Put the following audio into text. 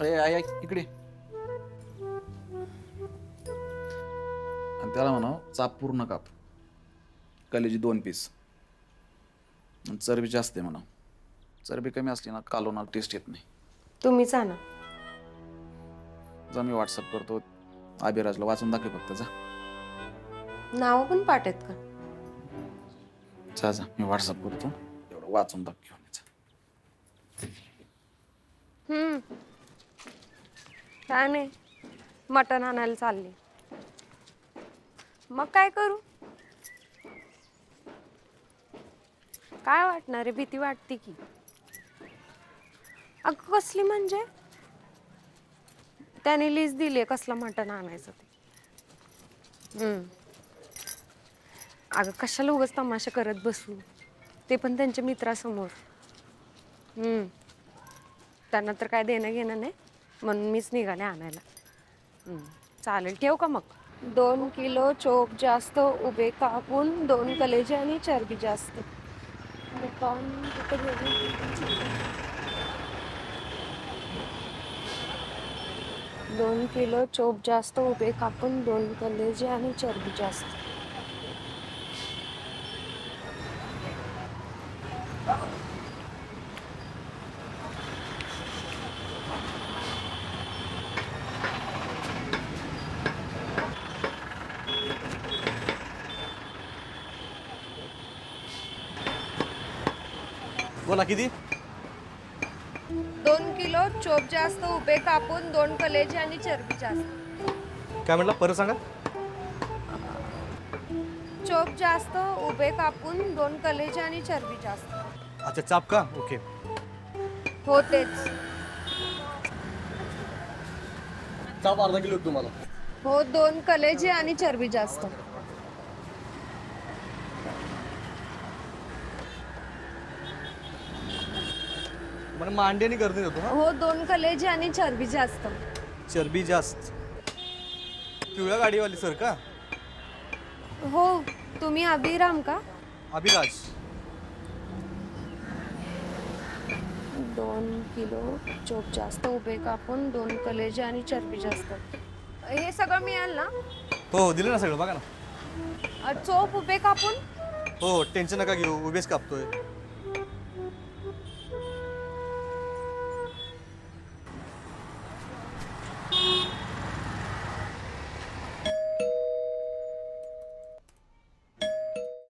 अरे आई ऐक इकडे. आणि त्याला म्हणा चाप पूर्ण काप. कलेजी दोन पीस. चरबी जास्त आहे म्हणा चरबी कमी असली ना कालोना टेस्ट येत नाही. तुम्हीच आणा. जा मी व्हॉट्सअप करतो. अभिराजला वाचून दाखव फक्त जा. नावं पण पाठ आहेत का? जा जा मी व्हॉट्सअप करतो. एवढं वाचून दाखव हम्म. काय नाही. मटण आणायला चालले. मग काय करू? काय वाटणार रे भीती वाटते की. अगं कसली म्हणजे? त्याने लिस्ट दिली कसलं मटण आणायचं ते. हम्म. अगं कशाला उगाच तमाशा करत बसू? ते पण त्यांच्या मित्रासमोर. हम्म. त्यांना तर काय देणं घेणं नाही. म्हणून मीच निघाले आणायला. हम्म, चालेल ठेव का मग? दोन किलो चोप जास्त उभे कापून दोन कलेजे आणि चरबी जास्त. दुकान गेली? दोन किलो चोप जास्त उभे कापून दोन कलेजे आणि चरबी जास्त. बोला किती? दोन किलो चोप जास्त उभे कापून दोन कलेजे आणि चरबी जास्त. काय म्हटलं? परत सांगा. चोप जास्त उभे कापून दोन कलेजे आणि चरबी जास्त. अच्छा चाप का? ओके. हो तेच. चाप अर्धा किलो तुम्हाला. हो दोन कलेजे आणि चरबी जास्त. मला मांडी आणि देतो हा? हो दोन कलेजे आणि चरबी जास्त. चरबी जास्त. पिवळ्या गाडीवाली सर का? हो तुम्ही अभिराम का? अभिराज. दोन किलो चोप जास्त उभे कापून दोन कलेजे आणि चरबी जास्त. हे सगळं मिळेल ना? हो हो दिलं ना सगळं बघा ना. अ, चोप उभे कापून? हो टेन्शन नका घेऊ उभेच कापतोय.